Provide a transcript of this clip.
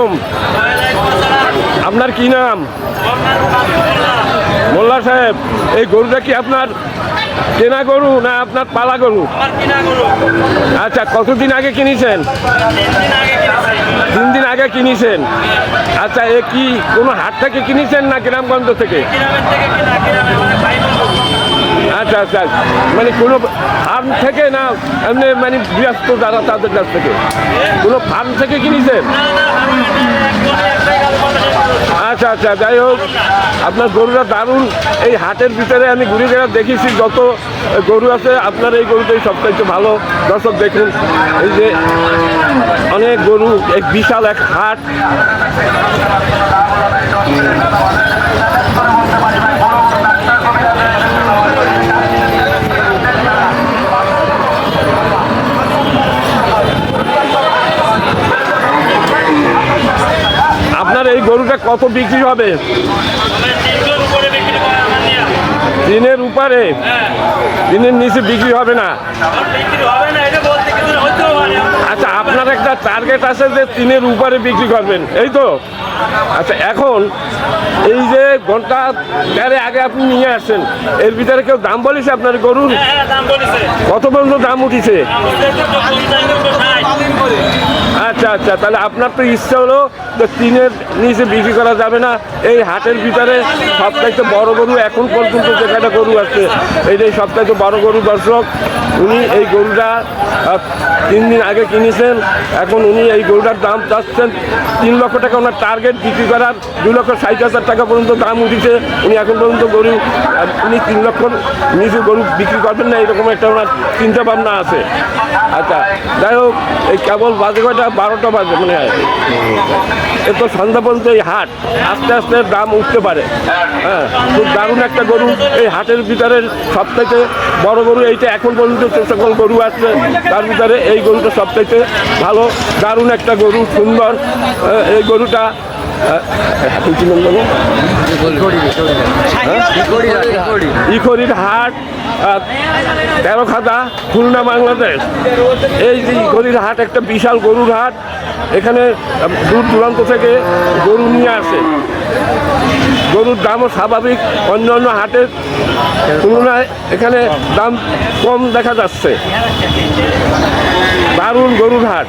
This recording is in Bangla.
আলাইকুম। আপনার কি নাম? মোল্লা সাহেব এই গরুটা কি আপনার কেনা গরু না আপনার পালা গরু? আচ্ছা কতদিন আগে কিনেছেন? তিন দিন আগে কিনেছেন। আচ্ছা এ কি কোনো হাট থেকে কিনেছেন না গ্রামগঞ্জ থেকে? আচ্ছা আচ্ছা মানে কোনো ফার্ম থেকে না এমনি মানে ব্যস্ত যারা তাদের কাছ থেকে? কোনো ফার্ম থেকে কিনেছেন? আচ্ছা আচ্ছা যাই হোক, আপনার গরুটা দারুণ। এই হাটের ভিতরে আমি ঘুরে ঘুরে দেখেছি যত গরু আছে, আপনার এই গরুটাই সবচাইতে ভালো। দর্শক দেখুন, এই যে অনেক গরু, এক বিশাল এক হাট আপনার এই গরুটা কত বিক্রি হবে দিনের উপরে দিনের নিচে বিক্রি হবে না আচ্ছা আপনার একটা টার্গেট আছে যে তিনের উপরে বিক্রি করবেন এই তো আচ্ছা এখন এই যে ঘণ্টা দেড়ে আগে আপনি নিয়ে আসছেন এর ভিতরে কেউ দাম বলেছে আপনার গরুর কত পর্যন্ত দাম উঠিছে আচ্ছা তাহলে আপনার তো ইচ্ছা হলো যে তিনের নিচে বিক্রি করা যাবে না, এই হাটের ভিতরে সবচাইতে বড় গরু এখন পর্যন্ত যে যেখানে গরু আছে এইটাই সবচাইতে বড় গরু দর্শক, উনি এই গরুটা তিন দিন আগে কিনেছেন, এখন উনি এই গরুটার দাম চাচ্ছেন তিন লক্ষ টাকা, ওনার টার্গেট বিক্রি করার দু লক্ষ ষাট হাজার টাকা পর্যন্ত দাম উঠেছে, উনি এখন পর্যন্ত গরু উনি তিন লক্ষ নিচে গরু বিক্রি করবেন না, এরকম একটা ওনার চিন্তা ভাবনা আছে। আচ্ছা যাই হোক, এই কেবল বাজে কয়টা? বারোটা বাজে মনে হয়। এ তো সন্ধ্যা পর্যন্ত এই হাট, আস্তে আস্তে দাম উঠতে পারে। হ্যাঁ খুব দারুণ একটা গরু। এই হাটের ভিতরে সবথেকে বড় গরু এইটা এখন পর্যন্ত যে সকল গরু আছে, তার ভিতরে এই গরুটা সবথেকে ভালো, দারুণ একটা গরু, সুন্দর। এই গরুটা ইখরির হাট তেরো খাতা, খুলনা, বাংলাদেশ। এই যে ইখরির হাট একটা বিশাল গরুর হাট, এখানে দূর দূরান্ত থেকে গরু নিয়ে আসে। গরুর দামও স্বাভাবিক, অন্য অন্য হাটের তুলনায় এখানে দাম কম দেখা যাচ্ছে। দারুণ গরুর হাট।